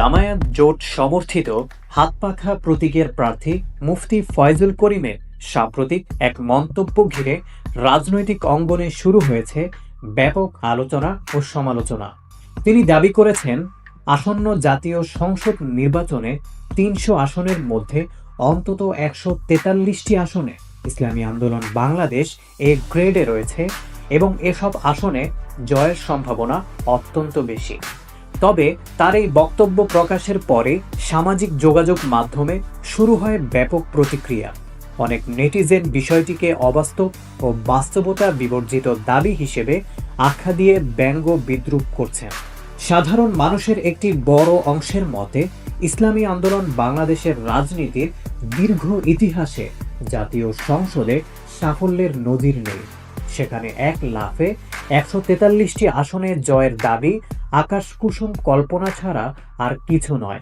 জামায়াত জোট সমর্থিত হাতপাখা প্রতীকের প্রার্থী মুফতি ফয়জুল করিমের সাম্প্রতিক এক মন্তব্য ঘিরে রাজনৈতিক অঙ্গনে শুরু হয়েছে ব্যাপক আলোচনা ও সমালোচনা। তিনি দাবি করেছেন, আসন্ন জাতীয় সংসদ নির্বাচনে তিনশো আসনের মধ্যে অন্তত একশো তেতাল্লিশটি আসনে ইসলামী আন্দোলন বাংলাদেশ এ গ্রেডে রয়েছে এবং এসব আসনে জয়ের সম্ভাবনা অত্যন্ত বেশি। তবে তার এই বক্তব্য প্রকাশের পরে সামাজিক যোগাযোগ মাধ্যমে শুরু হয় ব্যাপক প্রতিক্রিয়া। অনেক নেটিজেন বিষয়টিকে অবাস্তব ও বাস্তবতা বিবর্জিত দাবি হিসেবে আখ্যা দিয়ে ব্যঙ্গ বিদ্রুপ করছেন। সাধারণ মানুষের একটি বড় অংশের মতে, ইসলামী আন্দোলন বাংলাদেশের রাজনীতির দীর্ঘ ইতিহাসে জাতীয় সংসদে সাফল্যের নজির নেই। সেখানে এক লাফে একশো তেতাল্লিশটি আসনে জয়ের দাবি, আকাশ কুসুম কল্পনা ছাড়া আর কিছু নয়।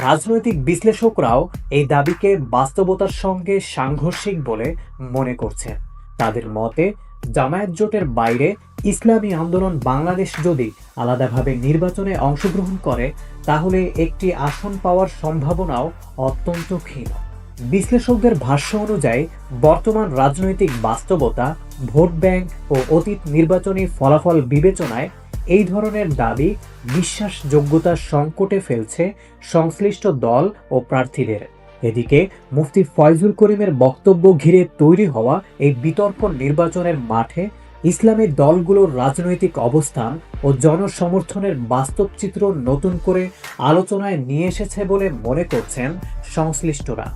রাজনৈতিক বিশ্লেষকরাও এই দাবিকে বাস্তবতার সঙ্গে সাংঘর্ষিক বলে মনে করছে। তাদের মতে, জামায়াত জোটের বাইরে ইসলামী আন্দোলন বাংলাদেশ যদি আলাদাভাবে নির্বাচনে অংশগ্রহণ করে, তাহলে একটি আসন পাওয়ার সম্ভাবনাও অত্যন্ত ক্ষীণ। বিশ্লেষকদের ভাষ্য অনুযায়ী, বর্তমান রাজনৈতিক বাস্তবতা, ভোট ব্যাংক ও অতীত নির্বাচনী ফলাফল বিবেচনায় এই ধরনের দাবি বিশ্বাসযোগ্যতার সংকটে ফেলছে সংশ্লিষ্ট দল ও প্রার্থীদের। এদিকে, মুফতি ফয়জুল করিমের বক্তব্য ঘিরে তৈরি হওয়া এই বিতর্ক নির্বাচনের মাঠে ইসলামী দলগুলোর রাজনৈতিক অবস্থান ও জনসমর্থনের বাস্তব চিত্র নতুন করে আলোচনায় নিয়ে এসেছে বলে মনে করছেন সংশ্লিষ্টরা।